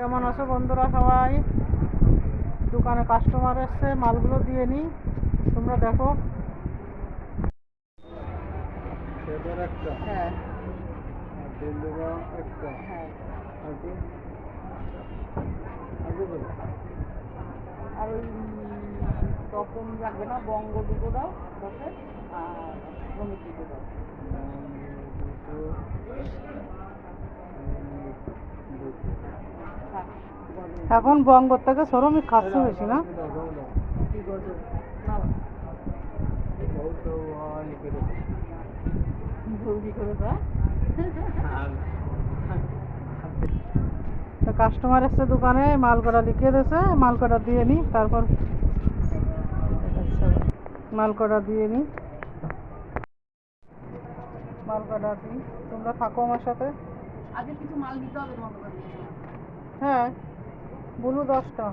কেমন আছো বন্ধুরা সবাই? দোকানে কাস্টমার এসছে মালগুলো দিয়ে নিই। তোমরা দেখো। হ্যাঁ। আর ডেলিভা হ্যাঁ। ওই লাগবে না বঙ্গ দুটো দাও আর শ্রমিক দুটো দাও দুটো, দুটো। এখন বঙ্গ থেকে শ্রমিক খাচ্ছে বেশি না। কাস্টমার এসছে দোকানে মাল কটা লিখিয়ে দিয়েছে মাল কটা দিয়ে নিই তারপর মাল কটা দিয়ে নিই মাল কটা দিই তোমরা থাকো আমার সাথে। আগে কিছু মাল নিতে হবে হ্যাঁ। বলু দশটা।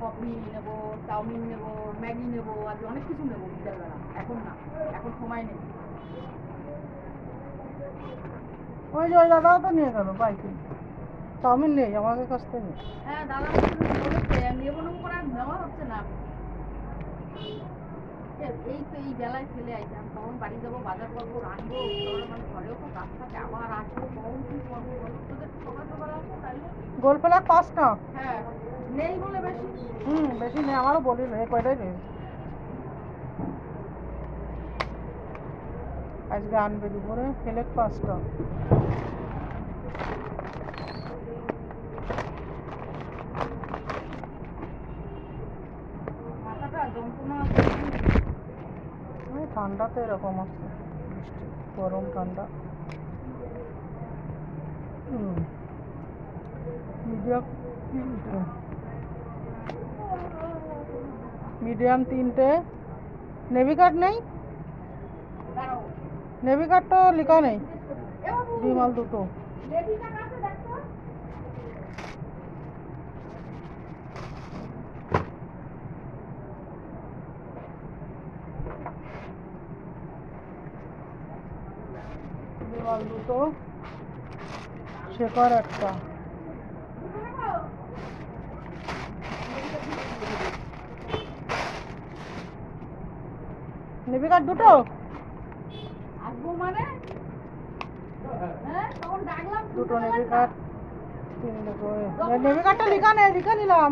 পপি নেব চাউমিন নেব ম্যাগি নেব আজ অনেক কিছু নেব বিকেলবেলা। এখন না এখন সময় নেই। ওই যে ওই দাদাও তো নিয়ে গেল বাইকে চাউমিন নেই আমাদের কাছ থেকে নেই। হ্যাঁ দাদা আমাকে নেব নেব করে নেওয়া হচ্ছে না। এই তো এই বেলায় ফেলে আইতাম তখন বাড়ি যাব বাজার করব রাখব ঘরেও তো কাজ থাকে আবার আসব কখন কি করব সকাল আসব গোল ফেলার পাঁচটা। হ্যাঁ নেই বলে বেশি? হুম বেশি নেই আমারও বলিল এই কয়টাই নেই? আজকে আনবে দুপুরে ফেলেক পাঁচটা। ওই ঠান্ডাতে এরকম আছে গরম ঠান্ডা। হুম। মিডিয়াম তিনটে। মিডিয়াম তিনটে। নেভি কার্ড নেই? নেভি কার্ড তো লেখা নেই। বিমাল দুটো। বিমাল দুটো। শেখর একটা। নেভি কার্ড দুটো? আসব মানে? হ্যাঁ দুটো নেভি কার্ড তিনটে করে? নেভি কার্ডটা লেখা নেই লিখে নিলাম।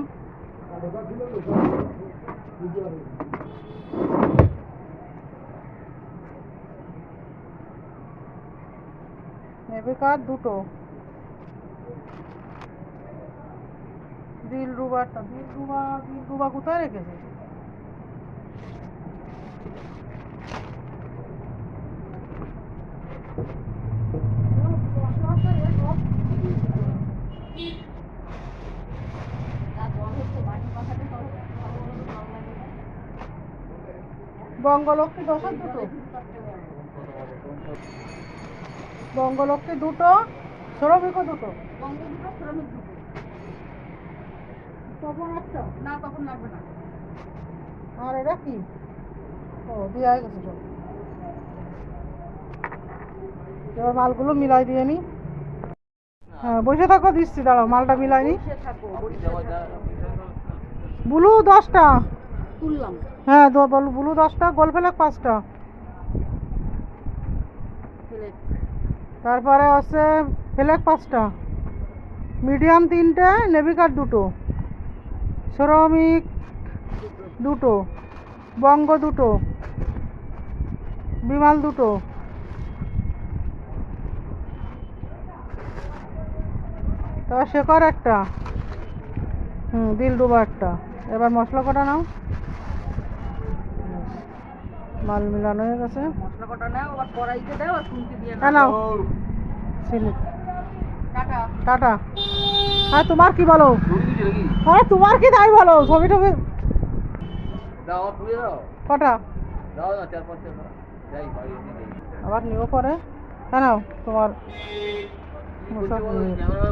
নেভি কার্ড দুটো? দিল রুবারটা দিল রুবা দিল রুবা কোথায় রেখেছে বঙ্গলক্ষ্মী দশের দুটো। বঙ্গলক্ষ্মী দুটো শ্রমিকও দুটো। আর এটা কি? ও দেওয়া গেছে এবার মালগুলো মিলাই দিয়ে নি। হ্যাঁ বসে থাকো দিচ্ছি দাঁড়াও মালটা মিলাই নি। ব্লু দশটা। তুললাম হ্যাঁ ব্লু দশটা গোল ফেলেক পাঁচটা। তারপরে হচ্ছে ফেলেক পাঁচটা। মিডিয়াম তিনটে নেভিকার দুটো। শ্রমিক দুটো। বঙ্গ দুটো। বিমাল দুটো। তারপর শেখর একটা। হুম দিলরুবা একটা। এবার মশলা কটা নাও? মাল মিলানো হয়ে গেছে। মশলা কটা নাও আবার কড়াইতে দাও আর শুনতে দিয়ে হ্যাঁ নাও। নাও। সিলিপ টাটা। টাটা। হ্যাঁ তোমার কি বলো? হ্যাঁ তোমার কি তাই বলো? ছবি টবি দাও দাও। কটা? দাও না চার পাঁচটা যাই আবার নিও পরে। হ্যাঁ নাও তোমার ক্যামেরা